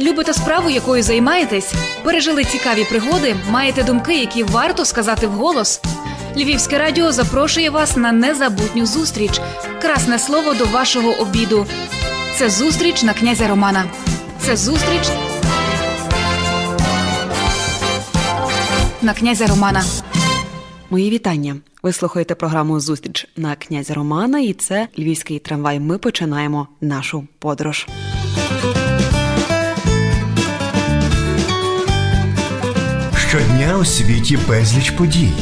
Любите справу, якою займаєтесь? Пережили цікаві пригоди, маєте думки, які варто сказати вголос? Львівське радіо запрошує вас на незабутню зустріч. Красне слово до вашого обіду. Це зустріч на князя Романа. Це зустріч на князя Романа. Мої вітання. Ви слухаєте програму Зустріч на князя Романа, і це львівський трамвай. Ми починаємо нашу подорож. Щодня у світі безліч подій,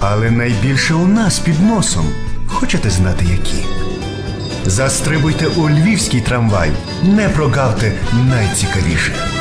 але найбільше у нас під носом. Хочете знати які? Застрибуйте у львівський трамвай, не прогавте найцікавіше.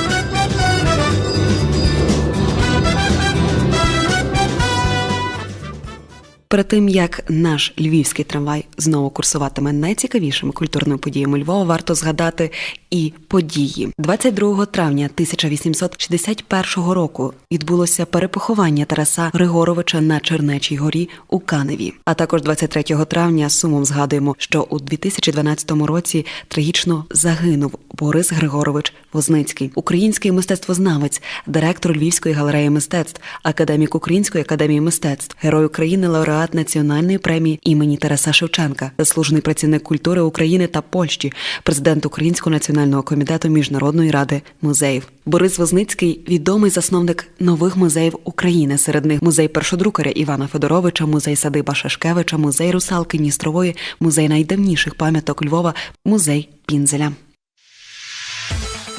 Перед тим як наш львівський трамвай знову курсуватиме найцікавішими культурними подіями Львова, варто згадати і події. 22 травня 1861 року відбулося перепоховання Тараса Григоровича на Чернечій горі у Каневі. А також 23 травня сумом згадуємо, що у 2012 році трагічно загинув Борис Григорович Возницький, український мистецтвознавець, директор Львівської галереї мистецтв, академік Української академії мистецтв, герой України, лауреат національної премії імені Тараса Шевченка, заслужений працівник культури України та Польщі, президент Українського національного комітету Міжнародної ради музеїв. Борис Возницький відомий засновник нових музеїв України. Серед них музей першодрукаря Івана Федоровича, музей садиба Шашкевича, музей русалки Дністрової, музей найдавніших пам'яток Львова, музей Пінзеля.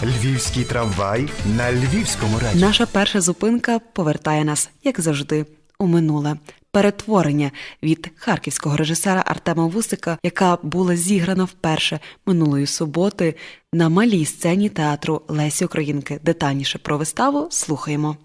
Львівський трамвай на львівському радіо. Наша перша зупинка повертає нас, як завжди, у минуле. Перетворення від харківського режисера Артема Вусика, яка була зіграна вперше минулої суботи на малій сцені театру Лесі Українки. Детальніше про виставу слухаємо.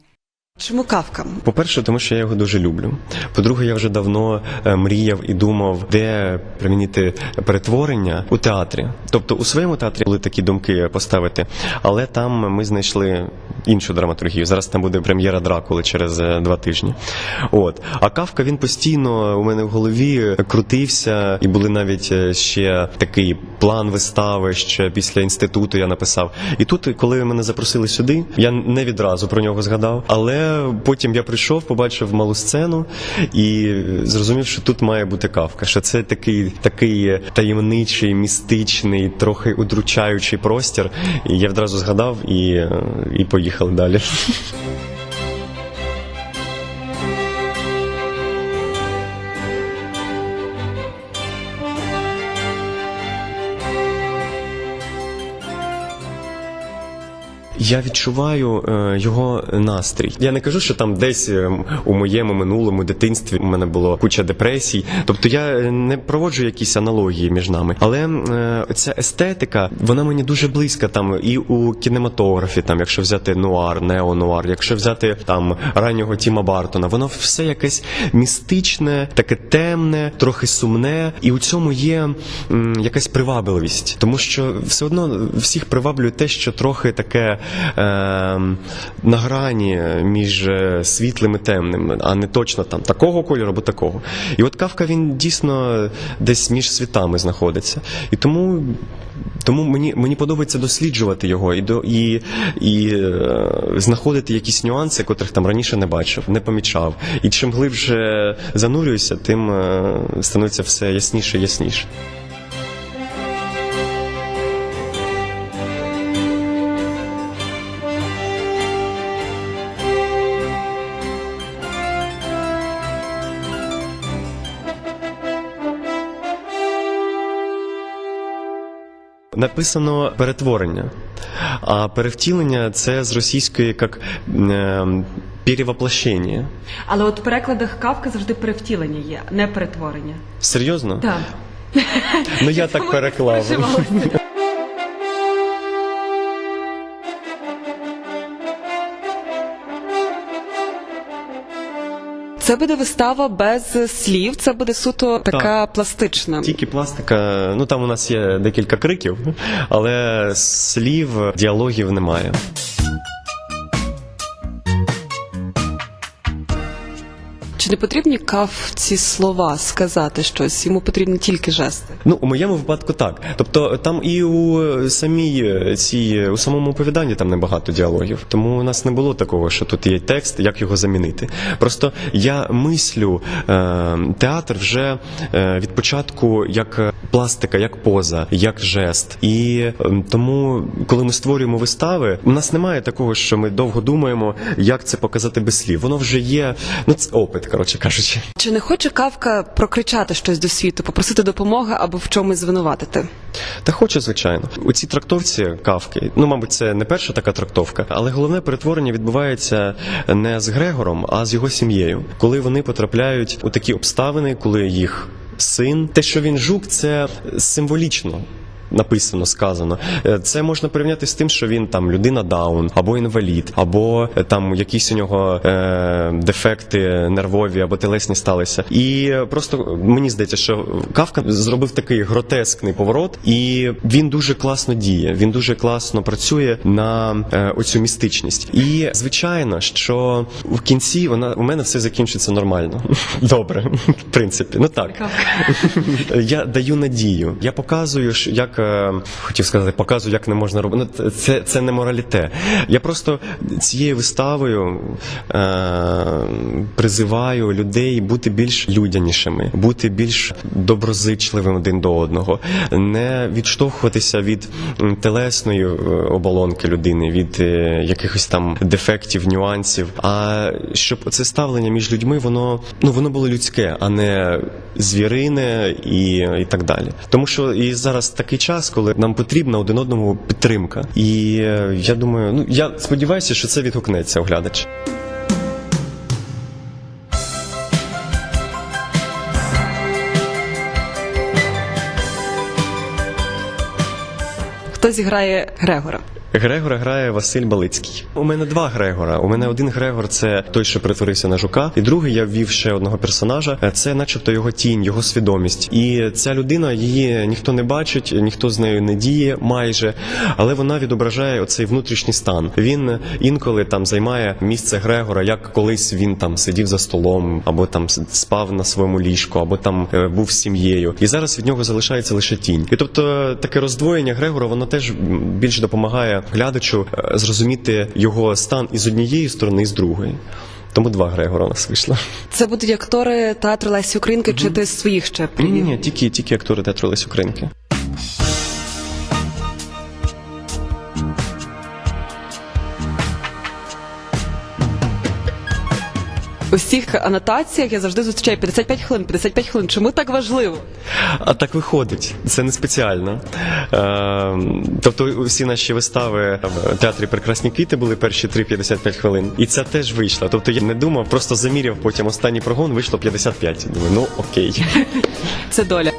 Чому кавка? По-перше, тому що я його дуже люблю. По-друге, я вже давно е, мріяв і думав, де примінити перетворення у театрі. Тобто у своєму театрі були такі думки поставити, але там ми знайшли іншу драматургію. Зараз там буде прем'єра Дракули через е, два тижні. От а Кавка він постійно у мене в голові крутився, і були навіть е, ще такий план вистави. Ще після інституту я написав. І тут, коли мене запросили сюди, я не відразу про нього згадав, але потім я прийшов, побачив малу сцену і зрозумів, що тут має бути кавка. Що це такий такий таємничий, містичний, трохи удручаючий простір. І я відразу згадав і, е, і поїхали далі. Я відчуваю е, його настрій. Я не кажу, що там десь е, у моєму минулому дитинстві у мене було куча депресій. Тобто я е, не проводжу якісь аналогії між нами. Але ця естетика, вона мені дуже близька там і у кінематографі, там, якщо взяти нуар, неонуар, якщо взяти там раннього Тіма Бартона, воно все якесь містичне, таке темне, трохи сумне, і у цьому є якась привабливість, тому що все одно всіх приваблює те, що трохи таке на грані між е, світлим і темним, а не точно там такого кольору або такого. І от Кавка він дійсно десь між світами знаходиться. І тому. Тому мені мені подобається досліджувати його і до і, і е, знаходити якісь нюанси, котрих там раніше не бачив, не помічав. І чим глибше занурююся, тим е, становиться все ясніше і ясніше. Написано перетворення, а перевтілення це з російської як е, перевоплощення. Але от в перекладах кавка завжди перевтілення є, не перетворення. Серйозно? Так. Ну я так переклав. Це буде вистава без слів, це буде суто така пластична. Тільки пластика, ну там у нас є декілька криків, але слів, діалогів немає. Чи не потрібні кавці слова сказати щось? Йому потрібні тільки жести. Ну, у моєму випадку так. Тобто там і у самій е, цій у самому оповіданні там небагато діалогів. Тому у нас не було такого, що тут є текст, як його замінити. Просто я мислю е, театр вже е, від початку як пластика, як поза, як жест. І е, тому, коли ми створюємо вистави, у нас немає такого, що ми довго думаємо, як це показати без слів. Воно вже є. Ну це опит, коротше кажучи. Чи не хоче кавка прокричати щось до світу, попросити допомоги або в чомусь звинуватити? Та хочу, звичайно. У цій трактовці кавки, ну, мабуть, це не перша така трактовка, але головне перетворення відбувається не з Грегором, а з його сім'єю. Коли вони потрапляють у такі обставини, коли їх син, те, що він жук, це символічно. Написано, сказано. Е, Це можна порівняти з тим, що він там людина даун, або інвалід, або е, там якісь у нього е, дефекти нервові або телесні сталися. І е, просто мені здається, що Кавка зробив такий гротескний поворот, і він дуже класно діє. Він дуже класно працює на е, оцю містичність. І звичайно, що в кінці вона у мене все закінчиться нормально. Добре, в принципі, ну так. Я даю надію. Я показую, що е, хотів сказати, показую, як не можна робити. Ну, це, це не мораліте. Я просто цією виставою е, призиваю людей бути більш людянішими, бути більш доброзичливим один до одного, не відштовхуватися від телесної е, оболонки людини, від е, якихось там дефектів, нюансів. А щоб це ставлення між людьми, воно ну воно було людське, а не звірине і, і так далі. Тому що і зараз такий час, коли нам потрібна один одному підтримка. І е, я думаю, ну я сподіваюся, що це відгукнеться оглядач. Хто зіграє Грегора? Грегора грає Василь Балицький. У мене два Грегора. У мене один Грегор це той, що притворився на жука, і другий я ввів ще одного персонажа. Це, начебто, його тінь, його свідомість. І ця людина її ніхто не бачить, ніхто з нею не діє майже, але вона відображає оцей внутрішній стан. Він інколи там займає місце Грегора, як колись він там сидів за столом, або там спав на своєму ліжку, або там е, був з сім'єю. І зараз від нього залишається лише тінь. І тобто таке роздвоєння Грегора, воно теж більш допомагає глядачу е, зрозуміти його стан із однієї сторони, і з другої. Тому два Грегора у нас вийшло. Це будуть актори театру Лесі Українки, чи ти з своїх ще привів? ні, ні, тільки, тільки актори театру Лесі Українки. У всіх анотаціях я завжди зустрічаю 55 хвилин, 55 хвилин. Чому так важливо? А так виходить, це не спеціально. Е, тобто, всі наші вистави в театрі Прекрасні квіти були перші 3-55 хвилин. І це теж вийшла. Тобто я не думав, просто заміряв потім останній прогон, вийшло 55. Думаю, ну окей. Це доля.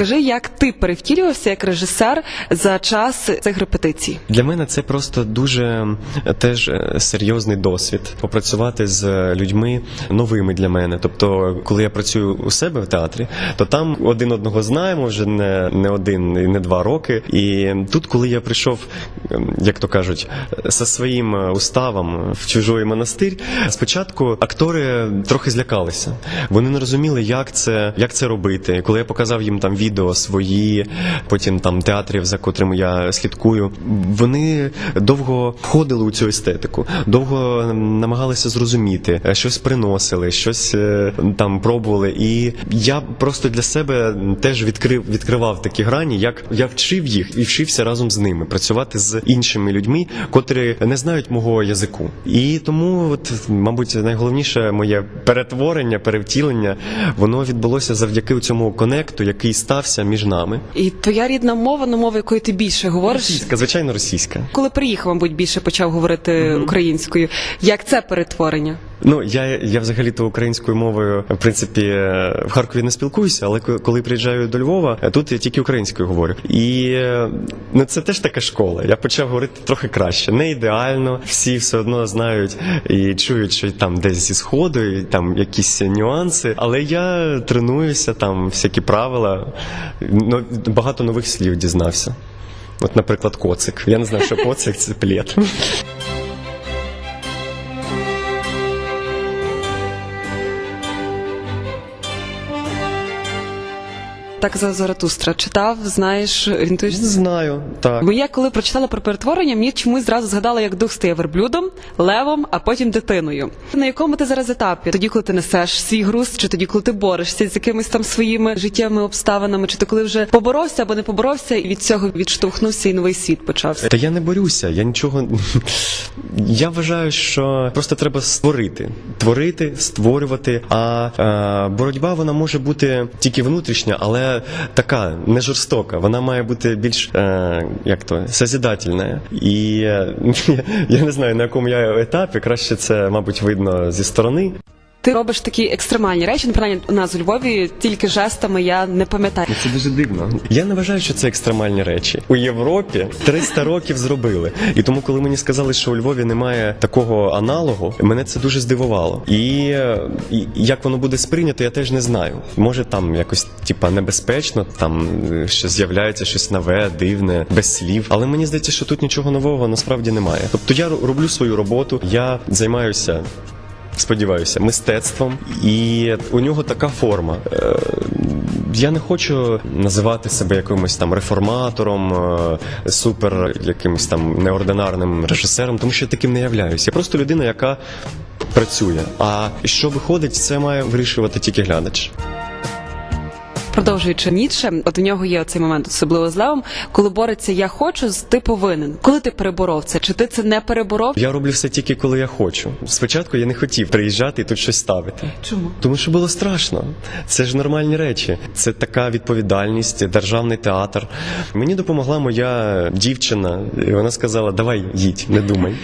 Скажи, як ти перевтілювався як режисер за час цих репетицій? Для мене це просто дуже е, теж е, серйозний досвід попрацювати з людьми новими для мене. Тобто, коли я працюю у себе в театрі, то там один одного знаємо вже не, не один і не два роки. І тут, коли я прийшов, ем, як то кажуть, своїм е, уставом в чужий монастир, спочатку актори трохи злякалися. Вони не розуміли, як це, як це робити. Коли я показав їм там відео свої, потім там театрів, за котрими я слідкую, вони довго входили у цю естетику, довго намагалися зрозуміти, е, щось приносили, щось е, там пробували. І я просто для себе теж відкрив відкривав такі грані, як я вчив їх і вчився разом з ними працювати з іншими людьми, котрі не знають мого язику. І тому, от, мабуть, найголовніше моє перетворення, перевтілення, воно відбулося завдяки цьому конекту, який стався між нами. І твоя рідна мова, на мова, якою ти більше говориш. Російська, звичайно, російська. Коли приїхав, мабуть, більше почав говорити українською. Як це перетворення? Ну я, я взагалі то українською мовою в принципі е, в Харкові не спілкуюся, але коли приїжджаю до Львова, е, тут я тільки українською говорю. І е, ну це теж така школа. Я почав говорити трохи краще. Не ідеально, всі все одно знають і чують, що там десь зі сходу, і там якісь нюанси. Але я тренуюся, там всякі правила. Ну, багато нових слів дізнався. От, наприклад, коцик. Я не знаю, що коцик це плід. Так за Заратустра читав, знаєш, орієнтуєшся? Знаю, так. Бо я коли прочитала про перетворення, мені чомусь зразу згадала, як дух стає верблюдом, левом, а потім дитиною. На якому ти зараз етапі? Тоді, коли ти несеш свій груз, чи тоді, коли ти борешся з якимись там своїми життєвими обставинами, чи ти коли вже поборовся або не поборовся, і від цього відштовхнувся і новий світ почався. Та я не борюся, я нічого. Я вважаю, що просто треба створити, творити, створювати. А е, боротьба вона може бути тільки внутрішня, але така не жорстока. Вона має бути більш е, як то созидательна. І е, я не знаю на якому я етапі. Краще це, мабуть, видно зі сторони. Ти робиш такі екстремальні речі, ну, принаймні у нас у Львові тільки жестами я не пам'ятаю. Це дуже дивно. Я не вважаю, що це екстремальні речі. У Європі 300 років зробили. І тому, коли мені сказали, що у Львові немає такого аналогу, мене це дуже здивувало. І, і як воно буде сприйнято, я теж не знаю. Може там якось типа небезпечно, там е, що з'являється щось нове, дивне, без слів. Але мені здається, що тут нічого нового насправді немає. Тобто я роблю свою роботу, я займаюся. Сподіваюся, мистецтвом, і у нього така форма. Е, Я не хочу називати себе якимось там реформатором, е, супер якимось там неординарним режисером, тому що я таким не являюсь. Я просто людина, яка працює. А що виходить, це має вирішувати тільки глядач. Продовжуючи Ніцше, от у нього є оцей момент, особливо з Левом, коли бореться я хочу, з ти повинен. Коли ти переборов це? Чи ти це не переборов? Я роблю все тільки коли я хочу. Спочатку я не хотів приїжджати і тут щось ставити. Чому? Тому що було страшно. Це ж нормальні речі. Це така відповідальність, державний театр. Мені допомогла моя дівчина. і Вона сказала: Давай їдь, не думай.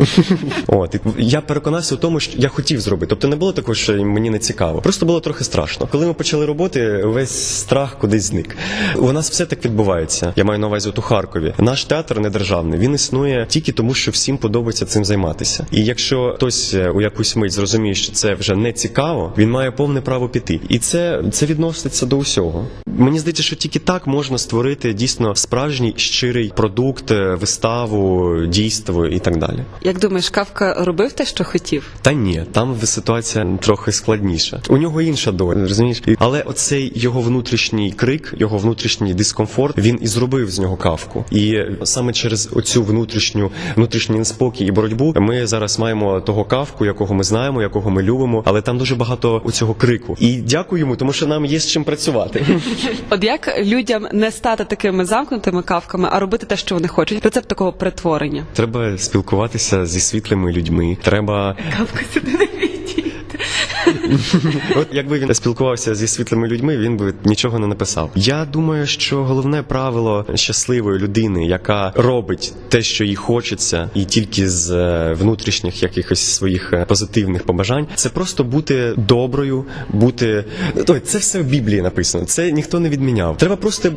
От і я переконався у тому, що я хотів зробити. Тобто не було такого, що мені не цікаво. Просто було трохи страшно. Коли ми почали роботи, весь страх кудись зник. У нас все так відбувається. Я маю на увазі от у Харкові. Наш театр не державний. Він існує тільки тому, що всім подобається цим займатися. І якщо хтось е, у якусь мить зрозуміє, що це вже не цікаво, він має повне право піти. І це, це відноситься до усього. Мені здається, що тільки так можна створити дійсно справжній щирий продукт, е, виставу, дійство і так далі. Як думаєш, Кавка робив те, що хотів? Та ні, там ситуація трохи складніша. У нього інша доля, розумієш? Але оцей його внутрішній крик, його внутрішній дискомфорт, він і зробив з нього кавку. І саме через оцю внутрішню внутрішній неспокій і боротьбу ми зараз маємо того кавку, якого ми знаємо, якого ми любимо, але там дуже багато у цього крику. І дякую йому, тому що нам є з чим працювати. От як людям не стати такими замкнутими кавками, а робити те, що вони хочуть? Рецепт такого перетворення. Треба спілкуватися зі світлими людьми. Треба Кавка сюди. От якби він спілкувався зі світлими людьми, він би нічого не написав. Я думаю, що головне правило щасливої людини, яка робить те, що їй хочеться, і тільки з е, внутрішніх якихось своїх е, позитивних побажань, це просто бути доброю, бути Ой, це все в Біблії написано. Це ніхто не відміняв. Треба просто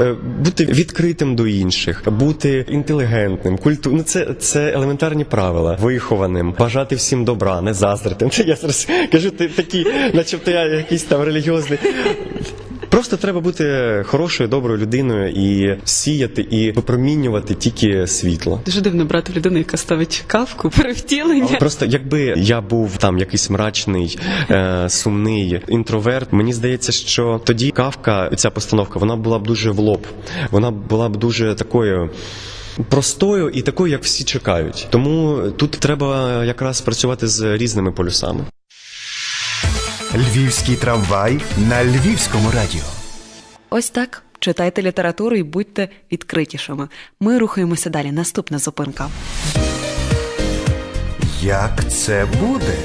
е, бути відкритим до інших, бути інтелігентним, культу... Ну, це, це елементарні правила, вихованим, бажати всім добра, не заздрити. Я зараз кажу, ти такий, начебто я якийсь там релігіозний. Просто треба бути хорошою, доброю людиною і сіяти і випромінювати тільки світло. Дуже дивно брати людину, яка ставить кавку перевтілення. Просто якби я був там якийсь мрачний, е, сумний інтроверт, мені здається, що тоді кавка, ця постановка, вона була б дуже в лоб. Вона була б дуже такою. Простою і такою, як всі чекають. Тому тут треба якраз працювати з різними полюсами. Львівський трамвай на львівському радіо. Ось так. Читайте літературу і будьте відкритішими. Ми рухаємося далі. Наступна зупинка. Як це буде?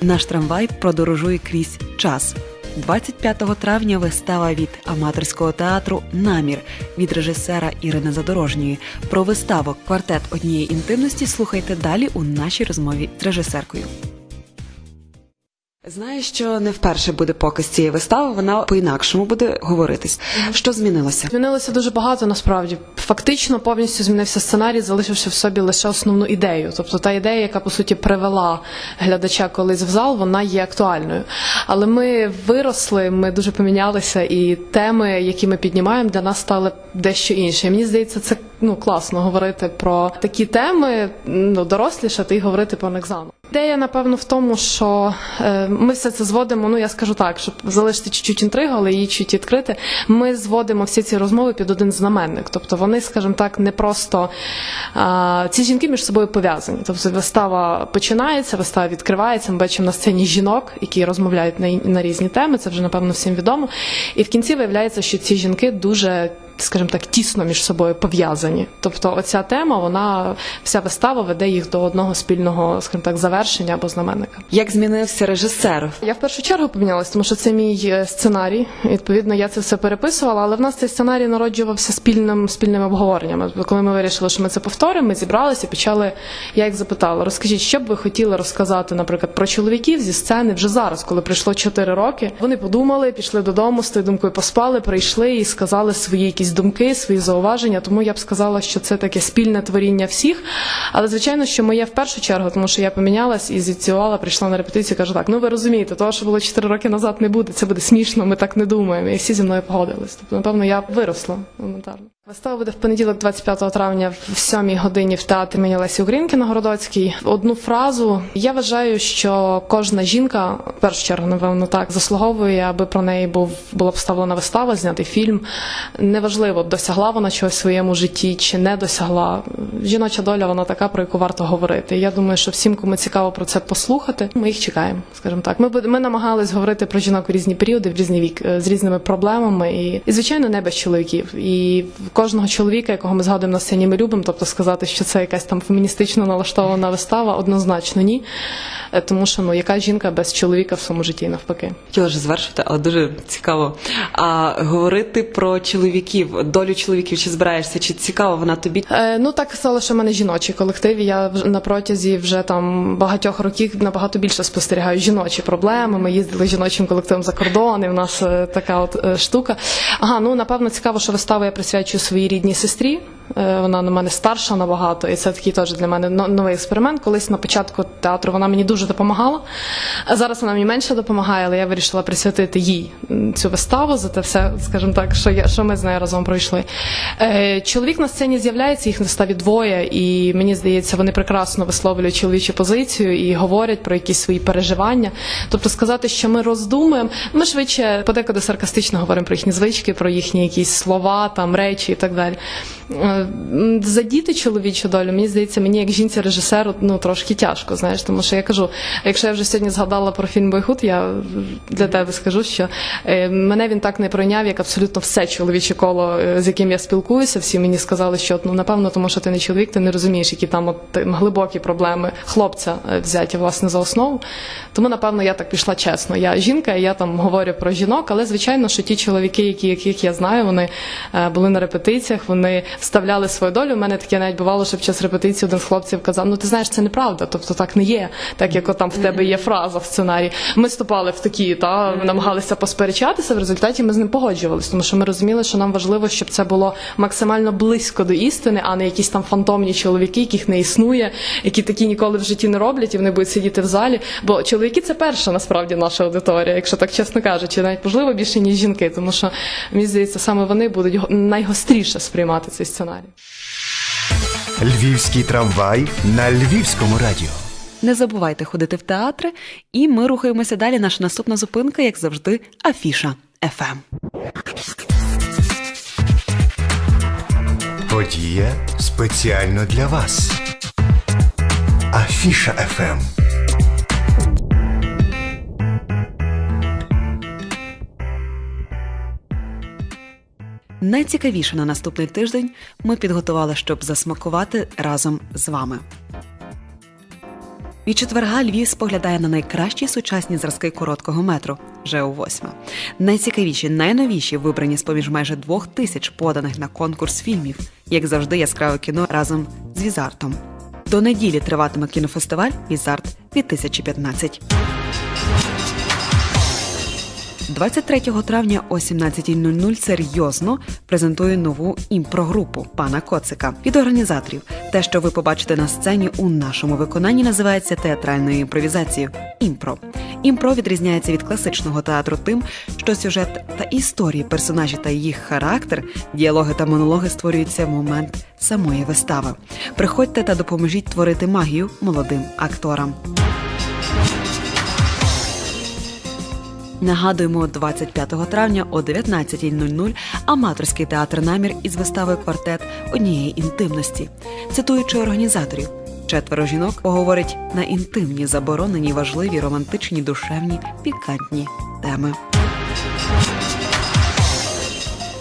Наш трамвай подорожує крізь час. 25 травня вистава від аматорського театру Намір від режисера Ірини Задорожньої. Про виставу квартет однієї інтимності слухайте далі у нашій розмові з режисеркою. Знаєш, що не вперше буде показ цієї вистави, вона по-інакшому буде говоритись. Що змінилося? Змінилося дуже багато насправді. Фактично повністю змінився сценарій, залишивши в собі лише основну ідею. Тобто та ідея, яка по суті привела глядача колись в зал, вона є актуальною. Але ми виросли, ми дуже помінялися, і теми, які ми піднімаємо, для нас стали дещо інші. Мені здається, це ну класно говорити про такі теми, ну дорослішати і говорити про них заново. Ідея, напевно, в тому, що е, ми все це зводимо. Ну я скажу так, щоб залишити чуть-чуть інтригу, але її чуть відкрити. Ми зводимо всі ці розмови під один знаменник. Тобто вони, скажімо так, не просто ці жінки між собою пов'язані. Тобто вистава починається, вистава відкривається. Ми бачимо на сцені жінок, які розмовляють на різні теми. Це вже напевно всім відомо. І в кінці виявляється, що ці жінки дуже. Скажімо так, тісно між собою пов'язані. Тобто, оця тема, вона вся вистава веде їх до одного спільного, скажімо так, завершення або знаменника. Як змінився режисер? Я в першу чергу помінялася, тому що це мій е, сценарій. Відповідно, я це все переписувала, але в нас цей сценарій народжувався спільним спільними обговореннями. Коли ми вирішили, що ми це повторимо, ми зібралися почали. Я їх запитала: розкажіть, що б ви хотіли розказати, наприклад, про чоловіків зі сцени вже зараз, коли пройшло 4 роки. Вони подумали, пішли додому з тою думкою, поспали, прийшли і сказали свої якісь думки, свої зауваження. Тому я б сказала, що це таке спільне творіння всіх. Але звичайно, що моє в першу чергу, тому що я помінялась і зіціювала, прийшла на репетицію, кажу так: ну ви розумієте, того, що було 4 роки назад, не буде. Це буде смішно. Ми так не думаємо. І всі зі мною погодились. Тобто, напевно, я виросла елементарно. Вистава буде в понеділок, 25 травня, в 7 годині в театрі імені Лесі Українки на Городоцькій. Одну фразу. Я вважаю, що кожна жінка, в першу чергу, напевно, так заслуговує, аби про неї був була б вставлена вистава, знятий фільм. Неважливо, досягла вона чогось в своєму житті чи не досягла. Жіноча доля вона така, про яку варто говорити. Я думаю, що всім, кому цікаво про це послухати, ми їх чекаємо. Скажімо так. Ми ми намагались говорити про жінок у різні періоди, в різні вік е, з різними проблемами, і, і звичайно, не без чоловіків. І кожного чоловіка, якого ми згадуємо на сцені, ми любимо. Тобто сказати, що це якась там феміністично налаштована вистава, однозначно ні. Е, Тому що ну яка жінка без чоловіка в своєму житті навпаки. Хотіла вже звершити, але дуже цікаво. А говорити про чоловіків, долю чоловіків, чи збираєшся, чи цікаво вона тобі? Е, ну так стало, що в мене жіночий колектив. і Я на протязі вже там багатьох років набагато більше спостерігаю жіночі проблеми. Ми їздили жіночим колективом за кордон, і в нас е, така от е, штука. Ага, ну напевно цікаво, що виставу я присвячую своїй рідній сестрі. Е, Вона на мене старша набагато, і це такий теж для мене новий експеримент. Колись на початку театру вона мені дуже допомагала. А зараз вона мені менше допомагає, але я вирішила присвятити їй цю виставу за те все, скажімо так, що я що ми з нею разом пройшли. Е, чоловік на сцені з'являється, їх на ставі двоє, і мені здається, вони прекрасно висловлюють чоловічу позицію і говорять про якісь свої переживання. Тобто сказати, що ми роздумуємо, ми швидше подекуди саркастично говоримо про їхні звички, про їхні якісь слова, там речі і так далі. Задіти чоловічу долю, мені здається, мені як жінці-режисеру ну трошки тяжко, знаєш, тому що я кажу, якщо я вже сьогодні згадала про фільм Бойхут, я для тебе скажу, що е, мене він так не пройняв, як абсолютно все чоловіче коло, е, з яким я спілкуюся. Всі мені сказали, що ну напевно, тому що ти не чоловік, ти не розумієш, які там от е, глибокі проблеми хлопця взяті власне за основу. Тому напевно я так пішла чесно. Я жінка, я там говорю про жінок, але звичайно, що ті чоловіки, які яких я знаю, вони були на репетиціях, вони вставляли свою долю. У мене таке навіть бувало, що під час репетиції один з хлопців казав: Ну ти знаєш, це неправда, тобто так не є. Так як от там в тебе є фраза в сценарії. Ми вступали в такі, та намагалися посперечатися. В результаті ми з ним погоджувалися, тому що ми розуміли, що нам важливо, щоб це було максимально близько до істини, а не якісь там фантомні чоловіки, яких не існує, які такі ніколи в житті не роблять, і вони будуть сидіти в залі. Бо чоловіки це перша насправді наша аудиторія, якщо так чесно кажучи, навіть можливо більше ніж жінки, тому що мені здається, саме вони будуть го- найгостріше сприймати цей сценарій. Львівський трамвай на львівському радіо. Не забувайте ходити в театри, і ми рухаємося далі. Наша наступна зупинка, як завжди, афіша ФМ. Подія спеціально для вас. Афіша ФМ. Найцікавіше на наступний тиждень ми підготували, щоб засмакувати разом з вами. Від четверга Львів споглядає на найкращі сучасні зразки короткого метру вже у восьме. Найцікавіші, найновіші вибрані з поміж майже двох тисяч поданих на конкурс фільмів, як завжди, яскраве кіно разом з Візартом. До неділі триватиме кінофестиваль Візарт 2015. 23 травня о 17.00 серйозно презентує нову імпрогрупу пана Коцика від організаторів. Те, що ви побачите на сцені у нашому виконанні, називається театральною імпровізацією. Імпро. Імпро відрізняється від класичного театру тим, що сюжет та історії персонажі та їх характер, діалоги та монологи створюються в момент самої вистави. Приходьте та допоможіть творити магію молодим акторам. Нагадуємо, 25 травня о 19.00 аматорський театр намір із виставою квартет однієї інтимності. Цитуючи організаторів, четверо жінок поговорять на інтимні, заборонені, важливі, романтичні, душевні, пікантні теми.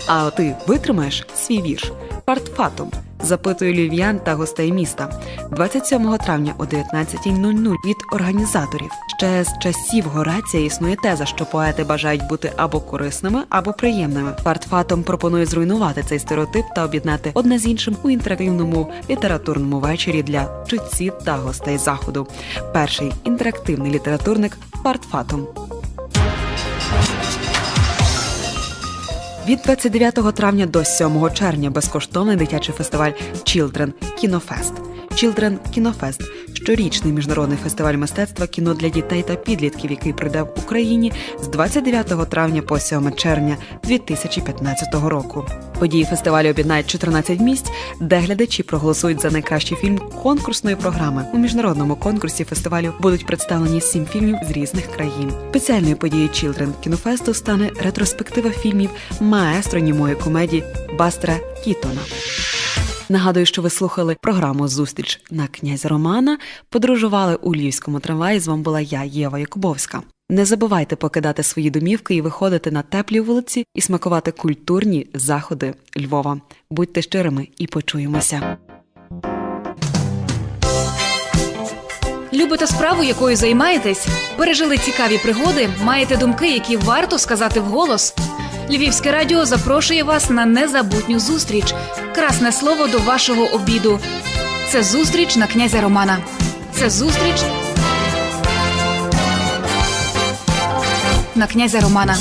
А ти витримаєш свій вірш Партфатум. Запитує львів'ян та гостей міста 27 травня о 19.00 від організаторів. Ще з часів Горація існує теза, що поети бажають бути або корисними, або приємними. Партфатум пропонує зруйнувати цей стереотип та об'єднати одне з іншим у інтерактивному літературному вечорі для читців та гостей заходу. Перший інтерактивний літературник Партфатум. Від 29 травня до 7 червня безкоштовний дитячий фестиваль Children Кінофест. Children Кінофест щорічний міжнародний фестиваль мистецтва кіно для дітей та підлітків, який прийде в Україні з 29 травня по 7 червня 2015 року. Події фестивалю об'єднають 14 місць, де глядачі проголосують за найкращий фільм конкурсної програми. У міжнародному конкурсі фестивалю будуть представлені сім фільмів з різних країн. Спеціальною подією Children кінофесту стане ретроспектива фільмів маестро німої комедії Бастера Кітона. Нагадую, що ви слухали програму Зустріч на князя Романа. Подорожували у львівському трамваї. З вами була я, Єва Якубовська. Не забувайте покидати свої домівки і виходити на теплі вулиці і смакувати культурні заходи Львова. Будьте щирими і почуємося. Любите справу, якою займаєтесь? Пережили цікаві пригоди? Маєте думки, які варто сказати вголос? Львівське радіо запрошує вас на незабутню зустріч. Красне слово до вашого обіду. Це зустріч на князя Романа. Це зустріч на князя Романа.